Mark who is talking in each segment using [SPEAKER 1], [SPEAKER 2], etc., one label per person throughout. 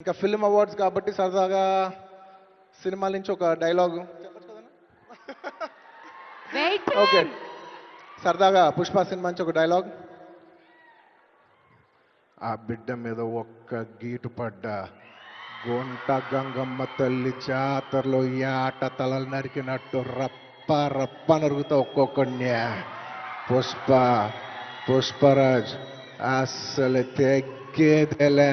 [SPEAKER 1] ఇంకా film awards కాబట్టి సరదాగా సినిమాల నుంచి ఒక డైలాగ్
[SPEAKER 2] వెయిట్
[SPEAKER 1] ఓకే సరదాగా పుష్ప సినిమా నుంచి ఒక డైలాగ్ ఆ బిడ్డ మీద ఒక్క గీటు పడ్డ. గుంట గంగమ్మ తల్లి జాతరలో ఈ ఆట తలలు నరికినట్టు రప్ప రప్ప నరుగుతా ఒక్కొక్కడిని. పుష్ప పుష్పరాజ్ అస్సలు తెగ్గేదేలే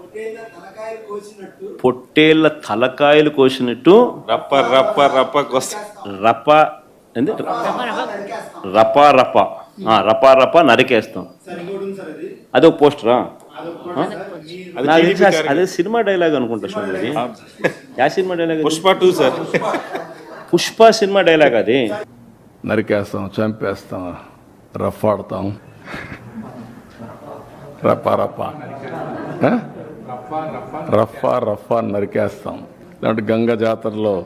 [SPEAKER 3] పొట్టేళ్ళ తలకాయలు కోసినట్టు
[SPEAKER 4] రప్ప రప్ప రప్ప కొస్త.
[SPEAKER 5] రప ఏంది?
[SPEAKER 3] నరికేస్తాం
[SPEAKER 5] రప రప రప రప నరికేస్తాం.
[SPEAKER 3] అది.
[SPEAKER 5] అదొక పోస్టరా
[SPEAKER 4] అది
[SPEAKER 5] సినిమా డైలాగ్ అనుకుంటా చూడండి అది. Yeah cinema dialogue?
[SPEAKER 4] Pushpa two sir.
[SPEAKER 5] Pushpa cinema dialogue అది.
[SPEAKER 6] నరికేస్తాం చంపేస్తాం రఫాడతాం రప్ప రప్ప. ఆ? రఫా రఫా నరికేస్తాం. లేదంటే గంగ జాతరలో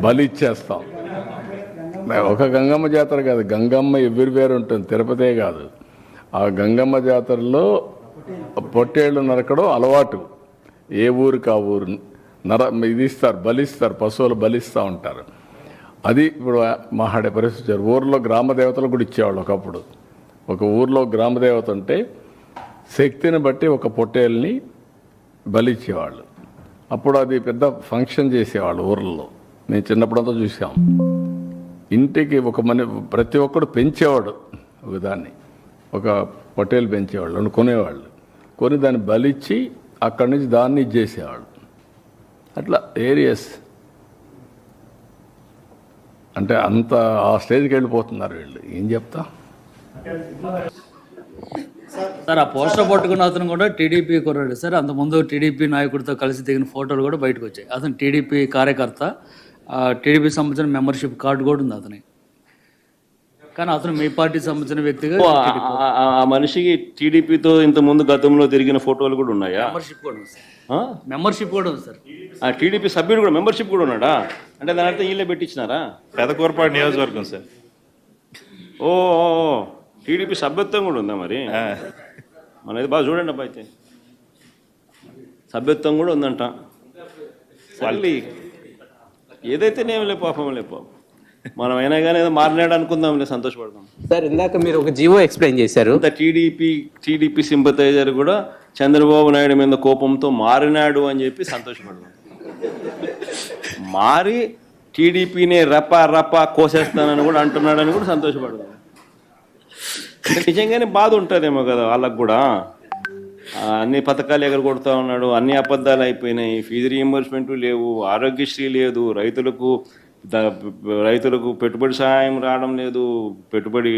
[SPEAKER 6] బలి ఇచ్చేస్తాం. ఒక గంగమ్మ జాతర కాదు గంగమ్మ ఎవ్రీవేర్ ఉంటుంది తిరుపతే కాదు. ఆ గంగమ్మ జాతరలో పొట్టేళ్ళు నరకడం అలవాటు. ఏ ఊరికి ఆ ఊరు? నర ఇది ఇస్తారు బలిస్తారు పశువులు బలిస్తూ ఉంటారు. అది ఇప్పుడు మహాడే పరిస్థితి ఊర్లో గ్రామ దేవతలు కూడా ఇచ్చేవాళ్ళు ఒకప్పుడు. ఒక ఊర్లో గ్రామ దేవత ఉంటే శక్తిని బట్టి ఒక పొట్టేల్ని బలిచ్చేవాళ్ళు. అప్పుడు అది పెద్ద ఫంక్షన్ చేసేవాళ్ళు ఊర్లలో మేము చిన్నప్పుడంతా చూసాం. ఇంటికి ఒక మని ప్రతి ఒక్కడు పెంచేవాడు ఒక దాన్ని. ఒక పొటేలు పెంచేవాళ్ళు అని కొనేవాళ్ళు. కొని దాన్ని బలిచ్చి అక్కడి నుంచి దాన్ని ఇచ్చేసేవాళ్ళు. అట్లా ఏరియస్. అంటే అంత ఆ స్టేజ్కి వెళ్ళిపోతున్నారు వీళ్ళు. ఏం చెప్తా?
[SPEAKER 7] సార్ ఆ పోస్టర్ పట్టుకున్న అతను కూడా టీడీపీ కుర్రాడు. సార్ అంత ముందు టీడీపీ నాయకుడితో కలిసి దిగిన ఫోటోలు కూడా బయటకు వచ్చాయి. అతను టీడీపీ కార్యకర్త ఆ టీడీపీ సంబంధించిన మెంబర్షిప్ కార్డు కూడా ఉంది అతని. కానీ అతను మీ పార్టీ సంబంధించిన వ్యక్తిగా
[SPEAKER 5] ఆ- మనిషికి టీడీపీతో ఇంత ముందు గతంలో తిరిగిన ఫోటోలు కూడా ఉన్నాయా?
[SPEAKER 7] మెంబర్షిప్ కూడా ఉంది సార్.
[SPEAKER 5] ఆ?
[SPEAKER 7] మెంబర్షిప్ కూడా ఉంది సార్.
[SPEAKER 5] ఆ టీడీపీ సభ్యుడు కూడా మెంబర్షిప్ కూడా ఉన్నాడా? అంటే దాని అర్థం వీళ్ళే పెట్టించినారా?
[SPEAKER 4] పెదకూరపాడు నియోజకవర్గం సార్.
[SPEAKER 5] ఓ. టీడీపీ సభ్యత్వం కూడా ఉందా మరి? మనది బాగా చూడండి అబ్బా అయితే. సభ్యత్వం కూడా ఉందంట. మళ్ళీ ఏదైతే నేమలే పాపం లే పాపం మనం అయినా కానీ ఏదో మారినాడు అనుకుందాంలే సంతోషపడదాం.
[SPEAKER 8] సార్ ఇందాక మీరు ఒక జియో ఎక్స్ప్లెయిన్ చేశారు.
[SPEAKER 5] టీడీపీ టీడీపీ సింపతైజర్ కూడా చంద్రబాబు నాయుడు మీద కోపంతో మారినాడు అని చెప్పి సంతోషపడదాం. మారి టీడీపీని రప రప కోసేస్తానని కూడా అంటున్నాడని కూడా సంతోషపడదాం. నిజంగానే బాధ ఉంటుందేమో కదా వాళ్ళకు కూడా. అన్ని పథకాలు ఎగరగొడతా ఉన్నాడు అన్ని అబద్ధాలు అయిపోయినాయి ఫీజు రీఎంబర్స్మెంట్ లేవు ఆరోగ్యశ్రీ లేదు రైతులకు రైతులకు పెట్టుబడి సహాయం రావడం లేదు పెట్టుబడి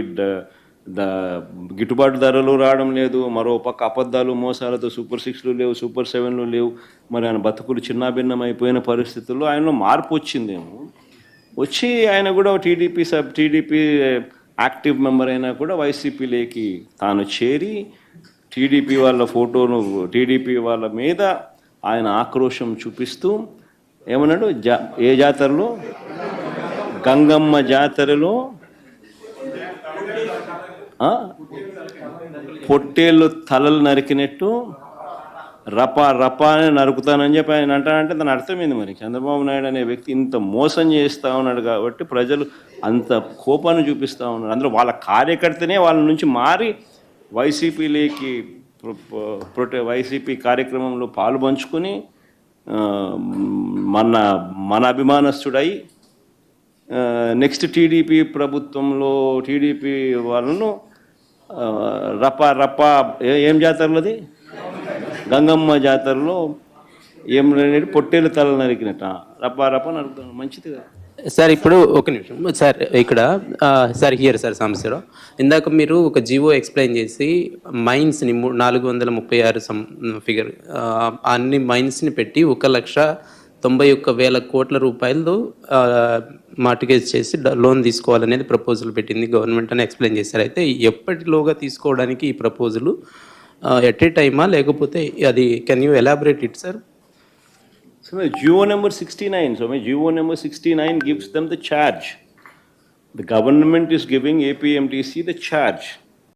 [SPEAKER 5] గిట్టుబాటు ధరలు రావడం లేదు మరో పక్క అబద్ధాలు మోసాలతో సూపర్ సిక్స్లు లేవు సూపర్ సెవెన్లు లేవు మరి ఆయన బతుకులు చిన్నాభిన్నం అయిపోయిన పరిస్థితుల్లో ఆయనలో మార్పు వచ్చిందేమో. వచ్చి ఆయన కూడా TDP sub TDP active member అయినా కూడా వైసీపీలోకి తాను చేరి టీడీపీ వాళ్ళ ఫోటోను టీడీపీ వాళ్ళ మీద ఆయన ఆక్రోశం చూపిస్తూ ఏమన్నాడు? జా ఏ జాతరలో? గంగమ్మ జాతరలో? పొట్టేళ్ళు తలలు నరికినట్టు రప రప అని నరుకుతానని చెప్పి ఆయన అంటానంటే దాని అర్థమైంది మరి? చంద్రబాబు నాయుడు అనే వ్యక్తి ఇంత మోసం చేస్తూ ఉన్నాడు కాబట్టి ప్రజలు అంత కోపాన్ని చూపిస్తూ ఉన్నారు. అందులో వాళ్ళ కార్యకర్తనే వాళ్ళ నుంచి మారి వైసీపీలోకి ప్రొటె వైసీపీ కార్యక్రమంలో పాలు పంచుకొని మన మన అభిమానస్తుడై నెక్స్ట్ టీడీపీ ప్రభుత్వంలో టీడీపీ వాళ్ళను రపా రప రప ఏ- ఏం జాతరలది గంగమ్మ జాతరలో ఏం అనేది పొట్టేలు తల నరికినట్ట రప రప నరుకుతాను మంచిది కదా.
[SPEAKER 8] సార్ ఇప్పుడు ఒక నిమిషం. సార్ ఇక్కడ సార్ హియర్ సార్ సమస్యలో ఇందాక మీరు ఒక జివో ఎక్స్ప్లెయిన్ చేసి మైన్స్ని నాలుగు వందల ముప్పై ఆరు సం ఫిగర్ అన్ని మైన్స్ని పెట్టి ఒక లక్ష తొంభై ఒక్క వేల కోట్ల రూపాయలు మార్టిగేజ్ చేసి లోన్ తీసుకోవాలనేది ప్రపోజల్ పెట్టింది గవర్నమెంట్ అని ఎక్స్ప్లెయిన్ చేశారు. అయితే ఎప్పటిలోగా తీసుకోవడానికి ఈ ప్రపోజలు ఎట్ ఏ టైమా లేకపోతే అది can you elaborate it sir
[SPEAKER 5] So my GO number sixty-nine, so my GO number sixty-nine gives them the charge. The government is giving APMTC the charge.